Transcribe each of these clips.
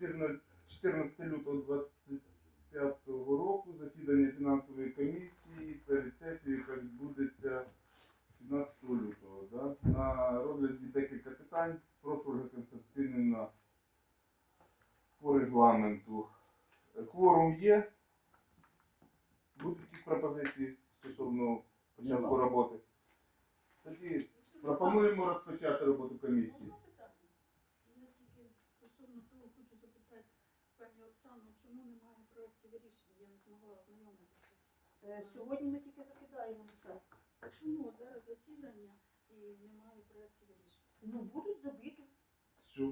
14, 14 лютого 25 року засідання фінансової комісії перед сесією, яка відбудеться 17 лютого. Да? На розгляді декілька питань. Прошу Ольга Константинівна по регламенту. Кворум є. Будуть якісь пропозиції стосовно початку роботи? Тоді пропонуємо розпочати роботу комісії. Можна питання? Я тільки стосовно того хочу запитати пані Оксану, чому немає проєктів рішень? Я не змогла ознайомитися. Е, Сьогодні ми тільки закидаємо все. А чому зараз засідання і немає проєктів рішень? Ну, будуть з обіду. Все.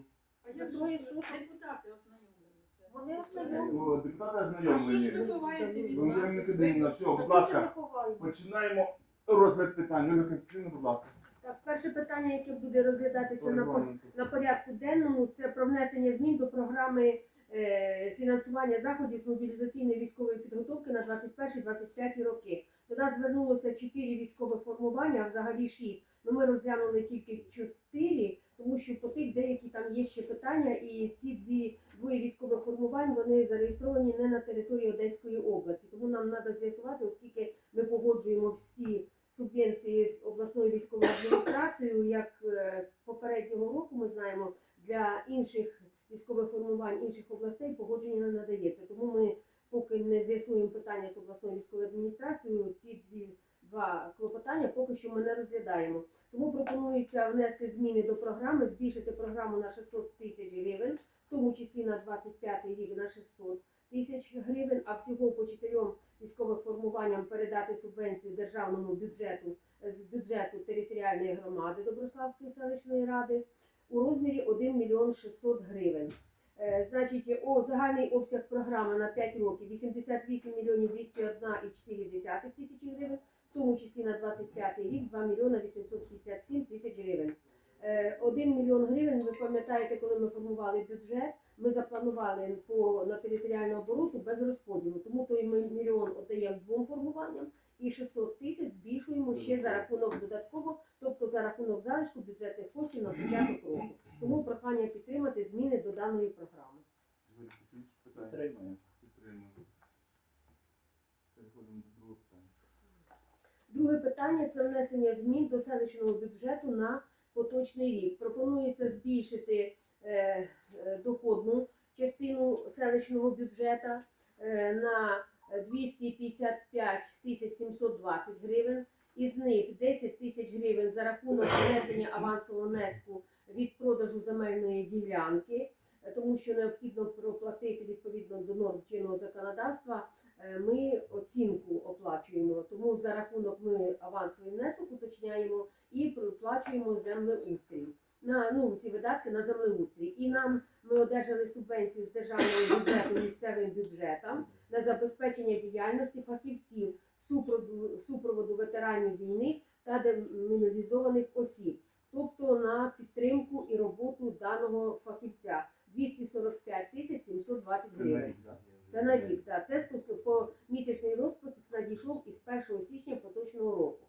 А як Двоє ж суток. депутати ознайомлюються? Вони ознайомлюються. Ну, депутати А що ж ви ховаєте від Ну, нас? я не кидаю на все. Будь ласка. це ховаємо. Починаємо розгляд питань. Ольга Константинівна, будь ласка. Так, перше питання, яке буде розглядатися По на, регламенту. на порядку денному, це про внесення змін до програми е, фінансування заходів з мобілізаційної військової підготовки на 21-25 роки. До нас звернулося 4 військових формування, а взагалі 6. Ну, ми розглянули тільки 4, тому що по тих деякі там є ще питання, і ці дві двоє військових формувань вони зареєстровані не на території Одеської області. Тому нам треба з'ясувати, оскільки ми погоджуємо всі субвенції з обласною військовою адміністрацією, як е, з попереднього року ми знаємо, для інших військових формувань інших областей погодження не надається. Тому ми поки не з'ясуємо питання з обласною військовою адміністрацією, ці дві два клопотання поки що ми не розглядаємо. Тому пропонується внести зміни до програми, збільшити програму на 600 тисяч гривень, в тому числі на 25 рік на 600 тисяч гривень, а всього по чотирьом військових формуванням передати субвенцію державному бюджету з бюджету територіальної громади Доброславської селищної ради у розмірі 1 мільйон 600 гривень. Е, Значить, о, загальний обсяг програми на 5 років 88 мільйонів 201,4 тисячі гривень, в тому числі на 25 рік 2 мільйона 857 тисяч гривень. Е, 1 мільйон гривень, ви пам'ятаєте, коли ми формували бюджет, ми запланували по, на територіальну обороту без розподілу. Тому той мільйон віддаємо двом формуванням і 600 тисяч збільшуємо ще за рахунок додатково, тобто за рахунок залишку бюджетних коштів на початок року. Тому прохання підтримати зміни до даної програми. Підтримуємо. Переходимо до другого питання. Друге питання це внесення змін до селищного бюджету на поточний рік. Пропонується збільшити е, е, доходну частину селищного бюджету е, на 255 тисяч 720 гривень. Із них 10 тисяч гривень за рахунок внесення авансового внеску від продажу земельної ділянки, тому що необхідно проплатити відповідно до норм чинного законодавства Е, ми оцінку оплачуємо. Тому за рахунок ми авансовий внесок уточняємо і проплачуємо землеустрій. На ну ці видатки на землеустрій. І нам ми одержали субвенцію з державного бюджету місцевим бюджетам на забезпечення діяльності фахівців супроводу, супроводу ветеранів війни та демобілізованих осіб, тобто на підтримку і роботу даного фахівця 245 тисяч 720 Це гривень. Це на рік, так. Це по місячний розпис надійшов із 1 січня поточного року.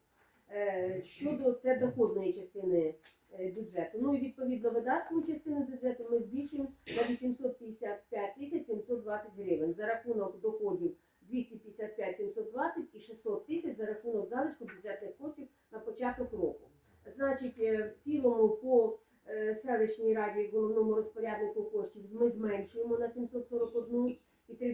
Е, щодо це доходної частини бюджету. Ну і відповідно видаткову частину бюджету ми збільшуємо на 855 тисяч 720 гривень за рахунок доходів 255 720 і 600 тисяч за рахунок залишку бюджетних коштів на початок року. Значить, е, в цілому по е, селищній раді головному розпоряднику коштів ми зменшуємо на 741 і 3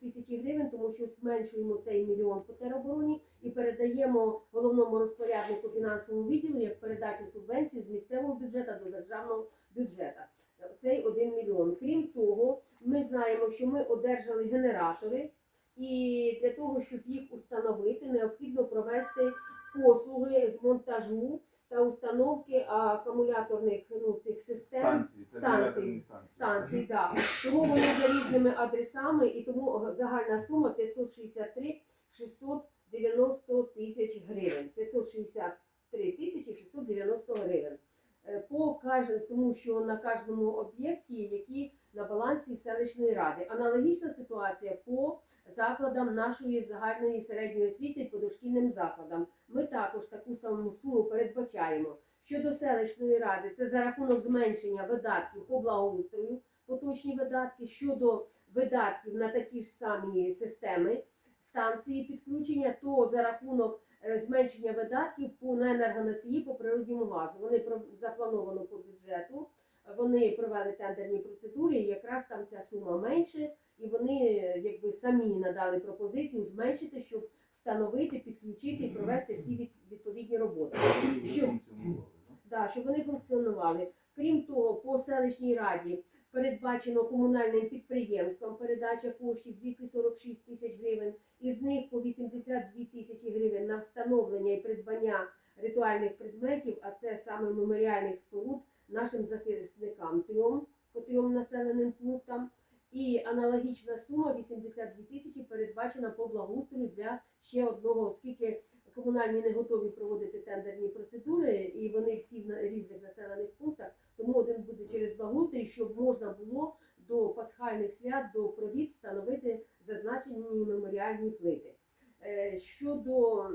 тисячі гривень, тому що зменшуємо цей мільйон по теробороні і передаємо головному розпоряднику фінансовому відділу як передачу субвенцій з місцевого бюджету до державного бюджету. Цей 1 мільйон. Крім того, ми знаємо, що ми одержали генератори, і для того, щоб їх установити, необхідно провести послуги з монтажу та установки акумуляторних ну, цих систем Станції. Станцій, станції. станцій, да. Тому вони за різними адресами, і тому загальна сума 563 690 тисяч гривень. 563 тисячі 690 гривень. Е, По тому що на кожному об'єкті, які на селищної ради. Аналогічна ситуація по закладам нашої загальної середньої освіти і по дошкільним закладам. Ми також таку саму суму передбачаємо. Щодо селищної ради, це за рахунок зменшення видатків по благоустрою, поточні видатки щодо видатків на такі ж самі системи станції підключення, то за рахунок е, зменшення видатків по на енергоносії по природньому газу. Вони заплановано по бюджету. Вони провели тендерні процедури, і якраз там ця сума менше, і вони якби самі надали пропозицію зменшити, щоб встановити, підключити і провести всі від- відповідні роботи. Що? Да? Да, щоб вони функціонували. Крім того, по селищній раді передбачено комунальним підприємствам передача коштів 246 тисяч гривень, із них по 82 тисячі гривень на встановлення і придбання ритуальних предметів, а це саме меморіальних споруд нашим захисникам трьом по трьом населеним пунктам. І аналогічна сума 82 тисячі передбачена по благоустрою для ще одного, оскільки комунальні не готові проводити тендерні процедури, і вони всі в різних населених пунктах. Тому один буде через благоустрій, щоб можна було до пасхальних свят, до провід встановити зазначені меморіальні плити. Е, Щодо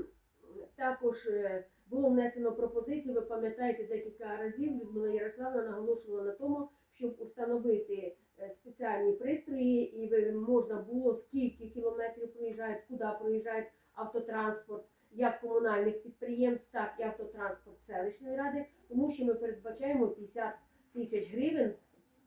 також е, було внесено пропозицію, ви пам'ятаєте декілька разів, Людмила Ярославна наголошувала на тому, щоб установити е, спеціальні пристрої, і можна було скільки кілометрів проїжджають, куди проїжджають автотранспорт, як комунальних підприємств, так і автотранспорт селищної ради, тому що ми передбачаємо 50 тисяч гривень.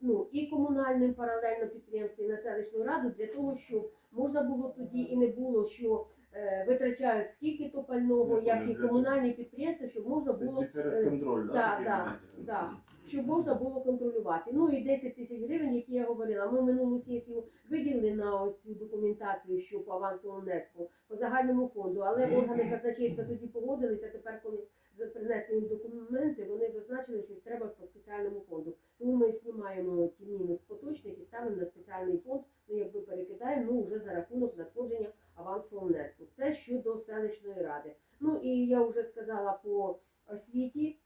Ну і комунальним паралельно підприємствам, і на селищну раду для того, щоб можна було тоді і не було, що е, витрачають скільки то пального, як і комунальні підприємства, щоб можна було е, контроль, да, да, да, да. щоб можна було контролювати. Ну і 10 тисяч гривень, які я говорила. Ми минулу сесію виділили на цю документацію, що по авансовому внеску по загальному фонду, але органи казначейства тоді погодилися. Тепер, коли принесли їм документи, вони зазначили, що треба по спеціальному фонду. Тому ми знімаємо ті мінус поточних і ставимо на спеціальний фонд. Ну якби перекидаємо ну вже за рахунок надходження авансового внеску. Це щодо селищної ради. Ну і я вже сказала по освіті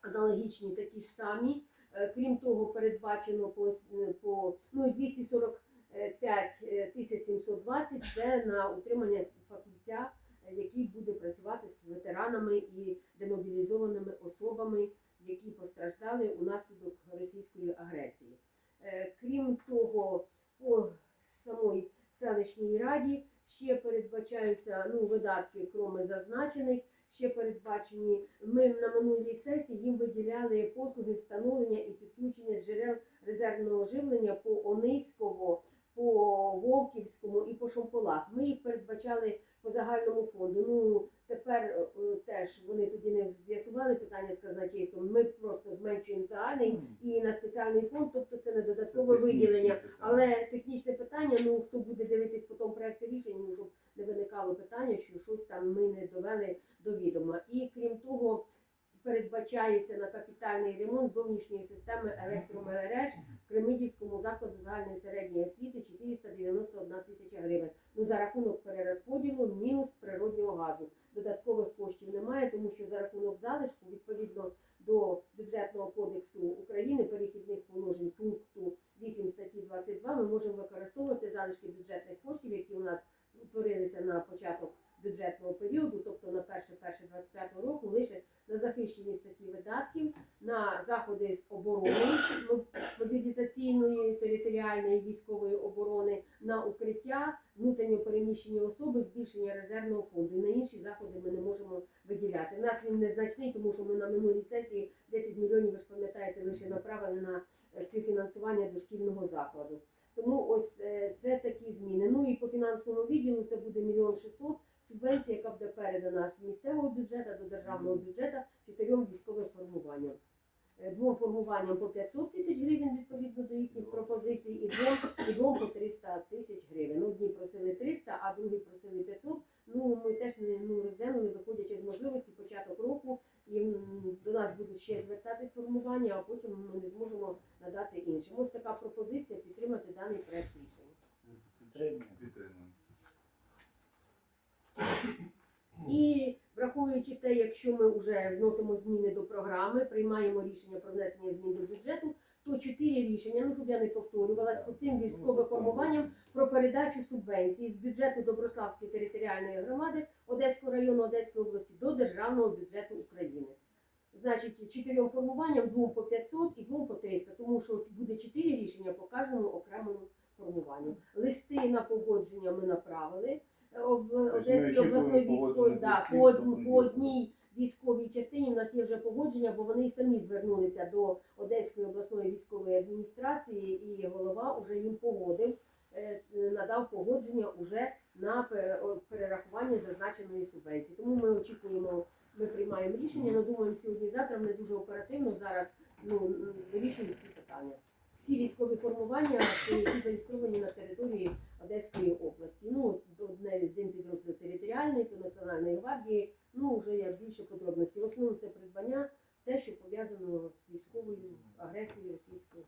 аналогічні такі ж самі. Е, Крім того, передбачено по, е, по ну, 245 е, тисяч 720 це на утримання фахівця, е, який буде працювати з ветеранами і демобілізованими особами, які постраждали унаслідок російської агресії. Е, Крім того, по самої селищній раді ще передбачаються ну, видатки, кроме зазначених. Ще передбачені ми на минулій сесії їм виділяли послуги встановлення і підключення джерел резервного живлення по Ониськово, по Вовківському і по Шомполах. Ми їх передбачали по загальному фонду. Ну тепер е, е, теж вони тоді не з'ясували питання з казначейством. Ми просто зменшуємо загальний і на спеціальний фонд, тобто це не додаткове технічне виділення. питання. Але технічне питання, ну хто буде дивитись потім проекти рішень, ну, щоб не виникало питання, що щось там ми не довели до відома. І крім того, передбачається на капітальний ремонт зовнішньої системи електромереж Кремидівському закладу загальної середньої освіти 491 тисяча гривень. Ну за рахунок перерозподілу мінус природнього газу. Додаткових коштів немає, тому що за рахунок залишку відповідно до бюджетного кодексу України перехідних положень пункту 8 статті 22 ми можемо використовувати залишки бюджетних коштів, які у нас утворилися на початок бюджетного періоду, тобто на 1.1.25 року, лише на захищені статті видатків, на заходи з оборони, мобілізаційної, територіальної військової оборони, на укриття, внутрішньо переміщені особи, збільшення резервного фонду. І на інші заходи ми не можемо виділяти. У нас він незначний, тому що ми на минулій сесії 10 мільйонів, ви ж пам'ятаєте, лише направили на співфінансування дошкільного закладу. Тому ось е, це такі зміни. Ну і по фінансовому відділу це буде мільйон шістсот. Субвенція, яка буде передана з місцевого бюджету до державного бюджету чотирьом військовим формуванням. Е, Двом формуванням по 500 тисяч гривень відповідно до їхніх пропозицій, і двом, і двом по 300 тисяч гривень. Ну, Одні просили 300, а другі просили 500. Ну ми теж не ну, розглянули, виходячи з можливості початок року, і до нас будуть ще звертатись формування, а потім ми не зможемо надати іншим. Ось така пропозиція підтримати даний проект рішення. Підтримуємо. І враховуючи те, якщо ми вже вносимо зміни до програми, приймаємо рішення про внесення змін до бюджету, то чотири рішення, ну щоб я не повторювалась, по цим військовим формуванням про передачу субвенції з бюджету Доброславської територіальної громади Одеського району Одеської області до державного бюджету України. Значить, чотирьом формуванням, двом по 500 і двом по 300, тому що буде чотири рішення по кожному окремому формуванню. Листи на погодження ми направили. Об- Одеській очікуємо обласної військової да, по, од- по одній військовій частині. У нас є вже погодження, бо вони й самі звернулися до Одеської обласної військової адміністрації, і голова вже їм погодив, е, надав погодження уже на о, перерахування зазначеної субвенції. Тому ми очікуємо, ми приймаємо рішення. але думаємо сьогодні-завтра. Вони дуже оперативно зараз ну, м, вирішують ці питання. Всі військові формування, які зареєстровані на території Одеської області. Ну, одне один підрозділ територіальний, то Національної гвардії. Ну, вже є більше подробностей. В основному це придбання, те, що пов'язано з військовою агресією російською.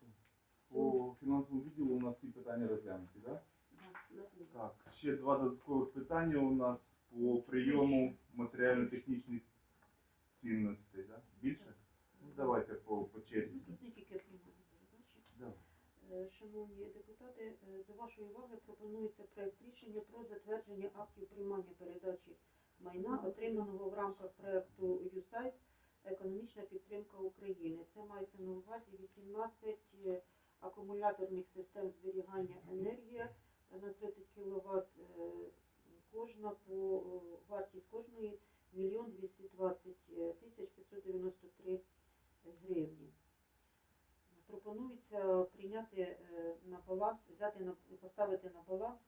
По фінансовому відділу у нас всі питання розглянуті, так? Так, ще два додаткових питання у нас по прийому матеріально-технічних цінностей. Да? Більше? Ну, давайте по, по черзі. Ну, Тут не тільки. Давай. Е, Шановні депутати, е, до вашої уваги пропонується проект рішення про затвердження актів приймання передачі майна, отриманого в рамках проекту USAID Економічна підтримка України. Це мається на увазі 18 е, акумуляторних систем зберігання енергії на 30 кВт. Кожна по вартість кожної 1 220 тисяч 593 гривні. Пропонується прийняти е, на баланс, взяти на поставити на баланс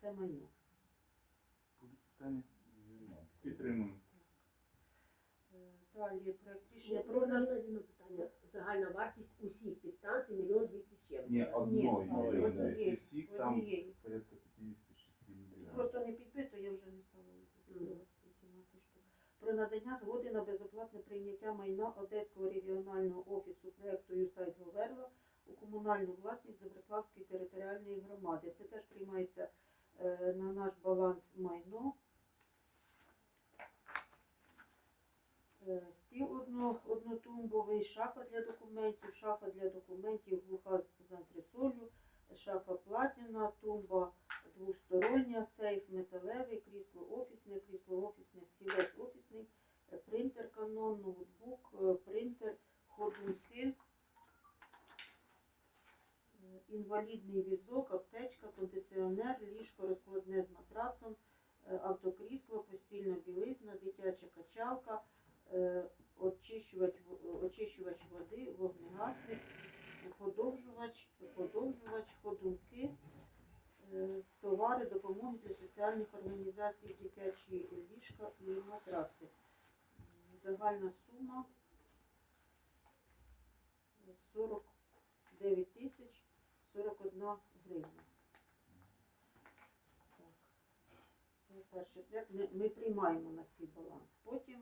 це майно. Питання? Підтримуємо. Е, Далі проект рішення про одне питання. Загальна вартість усіх підстанцій мільйон двісті з чим. Ні, одної всіх там порядка 56 мільйонів. Просто не підбито, я вже не стала підбивати 18 штук. Про надання згоди на безоплатне прийняття майна Одеського регіонального офісу проекту USAID Говерла у комунальну власність Доброславської територіальної громади. Це теж приймається е, на наш баланс майно. Е, Стіл одно, однотумбовий, шафа для документів, шафа для документів Загальна сума е, 49 тисяч 41 гривня. Перший. Ми, ми приймаємо на свій баланс. Потім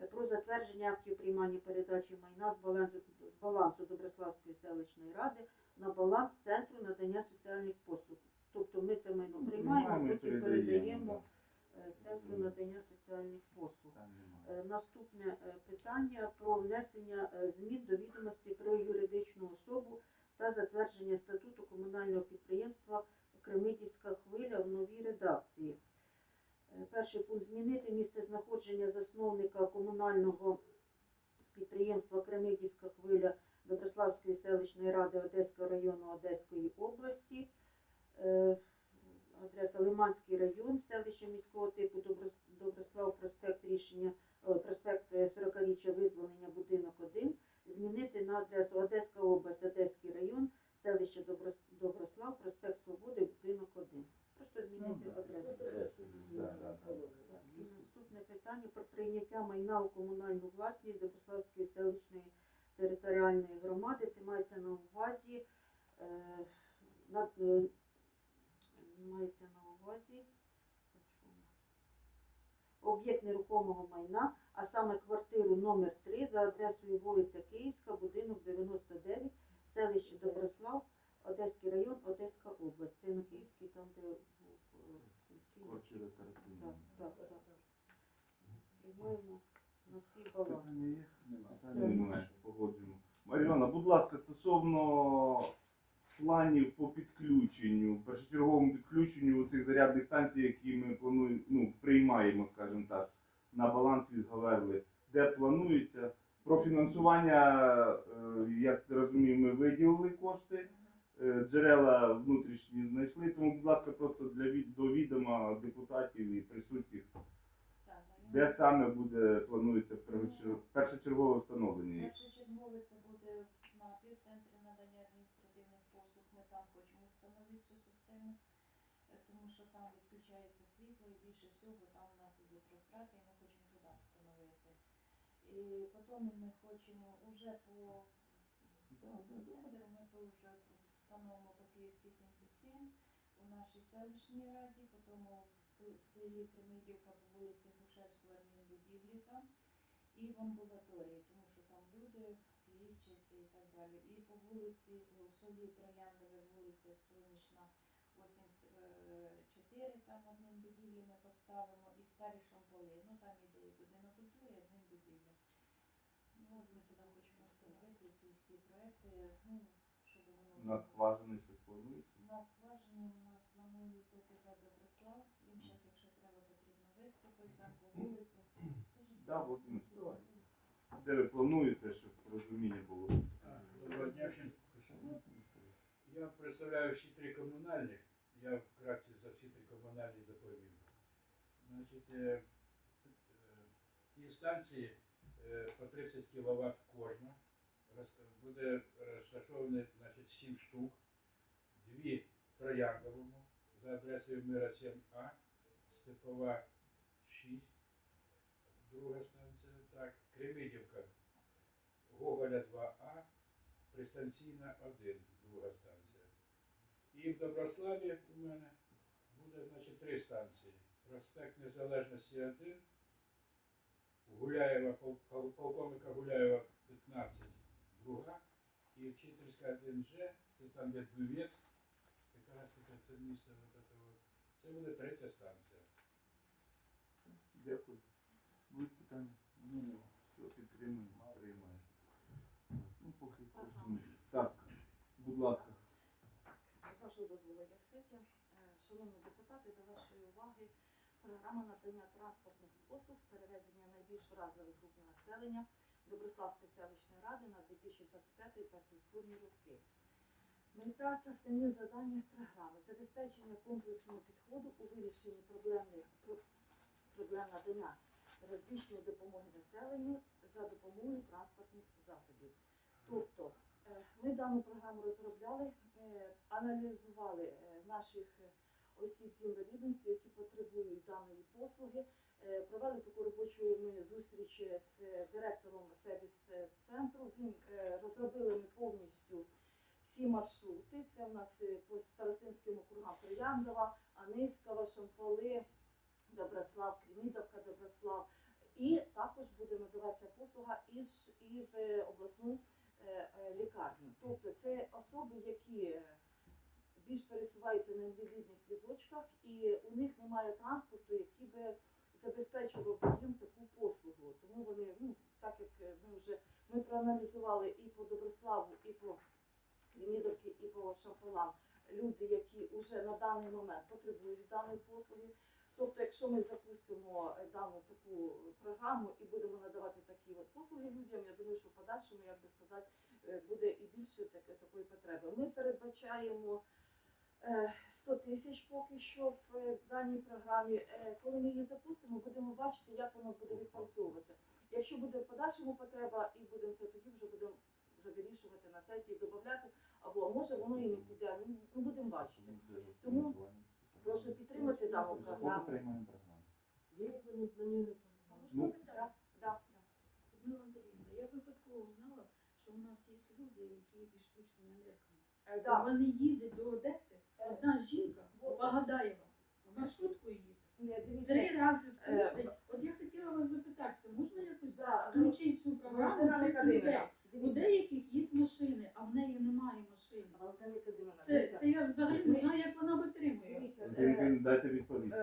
е, про затвердження актів приймання передачі майна з балансу, з балансу Доброславської селищної ради на баланс центру надання соціальних послуг. Тобто ми це майно приймаємо, Приймаємо потім передаємо, центру надання соціальних послуг. Е, Наступне е, питання про внесення е, змін до відомості про юридичну особу та затвердження статуту комунального підприємства Кремидівська хвиля в новій редакції. Е, Перший пункт змінити місце знаходження засновника комунального підприємства Кремидівська хвиля Доброславської селищної ради Одеського району Одеської області. Е, Адреса Лиманський район, селище міського типу Доброслав, проспект рішення, проспект е, 40-річчя визволення, будинок 1, змінити на адресу Одеська область, Одеський район, селище Доброслав, проспект Свободи, будинок 1. Просто змінити Ну, адресу. Да, да, да. Так, І наступне питання про прийняття майна у комунальну власність Доброславської селищної територіальної громади. Це мається на увазі е, на, е, мається на увазі об'єкт нерухомого майна, а саме квартиру номер 3 за адресою вулиця Київська, будинок 99, селище Доброслав, Одеський район, Одеська область. Це на Київській, там, де е, Так, так, на свій баланс. Погоджуємо. Будь ласка, стосовно планів по підключенню, першочерговому підключенню цих зарядних станцій, які ми плануємо, ну, приймаємо, скажімо так, на баланс від Гаверли, де планується, Про фінансування, е, як ти розумію, ми виділили кошти. Е, Джерела внутрішні знайшли, тому, будь ласка, просто для від- до відома депутатів і присутніх, де саме буде планується першочергове встановлення. Першочергове це буде в ЦНАПі, в Центрі надання адміністративних послуг. Ми там хочемо встановити цю систему, е, тому що там відключається світло і більше всього там у нас ідуть розтрати, і ми хочемо туди встановити. І потім ми хочемо уже по договору ми вже встановимо по Київській 77 у нашій селищній раді, потім в- в селі Кремидівка по вулиці Грушевського адмінбудівлі там і в амбулаторії, тому що там люди лічаться і так далі. І по вулиці у селі Трояндове, вулиця Сонячна, 84, там адмінбудівлі ми поставимо, і старі шамполи. Ну там іде і будинок культури, і адмінбудівля. Ну, от ми туди хочемо встановити ці всі проекти, ну, щоб воно На скважини щось планується. на скважині у нас планується туди Доброслав. Він зараз, якщо треба, потрібно виступити там по вулиці. Скажіть, Да, Володимир, давай. Де ви плануєте, щоб розуміння було? Доброго дня всім. Я представляю всі три комунальних. Я вкратце за всі три комунальні доповім. Значить, е, е, ті станції е, по 30 кВт кожна. Буде розташовані значить, 7 штук. Дві в Трояндовому за адресою Мира 7А, Степова 6. Друга станція. Так, Кремидівка, Гоголя 2А, Пристанційна 1, друга станція. І в Доброславі у мене буде, значить, три станції. Проспект Незалежності 1, Гуляєва, пол- пол- полковника Гуляєва 15, друга, і Вчительська 1Ж, це там, де бювет, якраз таке це місто, це, буде третя станція. Дякую. Будуть питання? Ну, все, підтримуємо, приймаємо. Ну, поки кожен. Так, будь ласка. Вашого дозволу я сидя. Шановні депутати, до вашої уваги програма надання транспортних послуг з перевезення найбільш вразливих груп населення Доброславської селищної ради на 2025-2027 роки. Мета та основні завдання програми забезпечення комплексного підходу у вирішенні проблем надання розміщення допомоги населенню за допомогою транспортних засобів. Тобто Е, Ми дану програму розробляли, е, аналізували е, наших е, осіб з інвалідністю, які потребують даної послуги. Е, Провели таку робочу зустріч з директором сервіс-центру. Він е, розробили ми повністю всі маршрути. Це в нас е, по старостинським округам Трояндова, Аниськова, Шамполи, Доброслав, Кремідовка, Доброслав. І також буде надаватися послуга і, в е, обласну е, е, лікарню. Тобто це особи, які е, більш пересуваються на інвалідних візочках, і у них немає транспорту, який би забезпечував їм таку послугу. Тому вони, ну так як е, ми вже ми проаналізували і по Доброславу, і по Лімідовці, і по Шамполам люди, які вже на даний момент потребують даної послуги. Тобто, якщо ми запустимо е, дану таку програму і будемо надавати такі от послуги людям, я думаю, що в подальшому, як би сказати, е, буде і більше такої потреби. Ми передбачаємо е, 100 тисяч поки що в е, даній програмі. Е, Коли ми її запустимо, будемо бачити, як воно буде відпрацьовуватися. Якщо буде в подальшому потреба, і будемо це тоді вже будемо вже вирішувати на сесії, додати, або може воно і не піде. Ну, будемо бачити. Прошу підтримати приймаємо програму? Як ви не плануєте? А можна Ну. Людмила Андріївна, я випадково знала, що у нас є люди, які під штучними нирками. Е. Вони їздять до Одеси. Одна жінка, Погодаєва, в маршрутку їздить. Три рази в Е, тиждень. От я хотіла вас запитати, це можна якось включити цю програму Валентина цих людей? У деяких є машини, а в неї немає машини. Це, це я взагалі не знаю, як вона витримує. Дивіться, е, дайте Е, відповісти.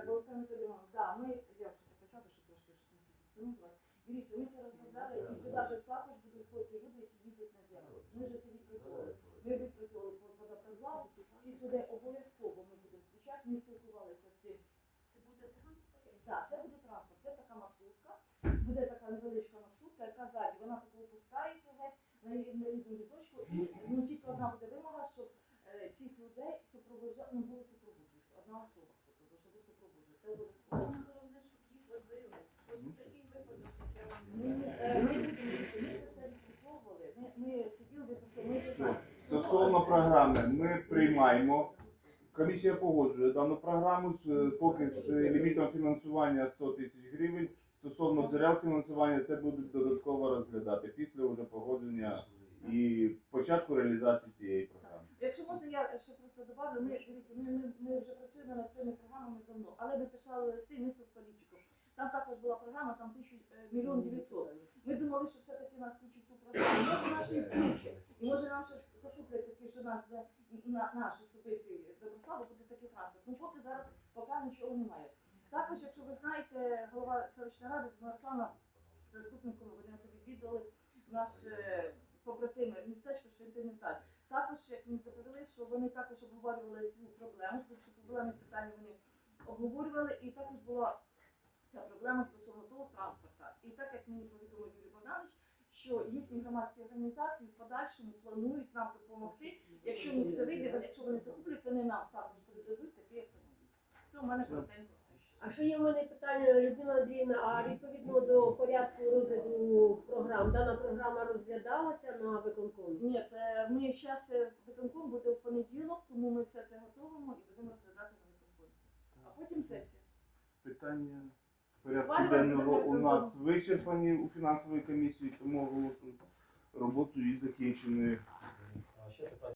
Да, ми, я вже так писати, що трошки вас. Дивіться, ми це розглядали, і сюди ж також будуть ходити люди, які їздять на діалоз. Ми вже це відпрацьовували. Ми відпрацьовували по водоканалу, цих людей обов'язково ми будемо включати, ми спілкувалися з цим. Це буде транспорт. Так, це буде транспорт, це така маршрутка, буде така невеличка маршрутка, маршрутка, яка ззаді, вона таку опускається геть на інвалідну візочку. І ну, тільки одна буде вимога, щоб е, цих людей супроводжали, ну, були супроводжуючі. Одна особа, тобто, щоб бути супроводжуючи. Це буде Саме головне, щоб їх возили. Ось у таких випадках, як я вам Ми, е, ми, ми це все відпрацьовували, ми, ми сиділи, це все, ми це знаємо. Стосовно програми, ми приймаємо. Комісія погоджує дану програму поки з лімітом фінансування 100 тисяч гривень. Стосовно джерел фінансування, це буде додатково розглядати після вже погодження і початку реалізації цієї програми. Якщо можна, я ще просто добавлю, ми дивіться, ми, ми, ми вже працюємо над цими програмами давно, але ми писали листи ми з політиком. Там також була програма, там тисячу е, мільйон дев'ятсот. Ми думали, що все-таки нас включать в ту програму. Може наші включать. І може нам ще закуплять такі, що на, на, на наш особистий Доброславу буде такий транспорт. Ну поки зараз поки нічого немає. Також, якщо ви знаєте, голова селищної ради Мирослава, заступником вони це відвідали наш е, побратими містечко Швентиненталь. Також як мені доповіли, що вони також обговорювали цю проблему, тому що проблемні питання вони обговорювали, і також була ця проблема стосовно того транспорту. І так як мені повідомив Юрій Богданович, що їхні громадські організації в подальшому планують нам допомогти. Якщо в все вийде, якщо вони закуплять, вони нам також передадуть такі автомобілі. Це у мене коротенько. А ще є в мене питання, Людмила Андріївна, а відповідно до порядку розгляду програм, дана програма розглядалася на виконкомі? Ні, е, ми зараз виконком буде в понеділок, тому ми все це готуємо і будемо розглядати на виконкомі. А потім сесія. Питання порядку денного у нас вичерпані у фінансової комісії, тому оголошую роботу і закінчені.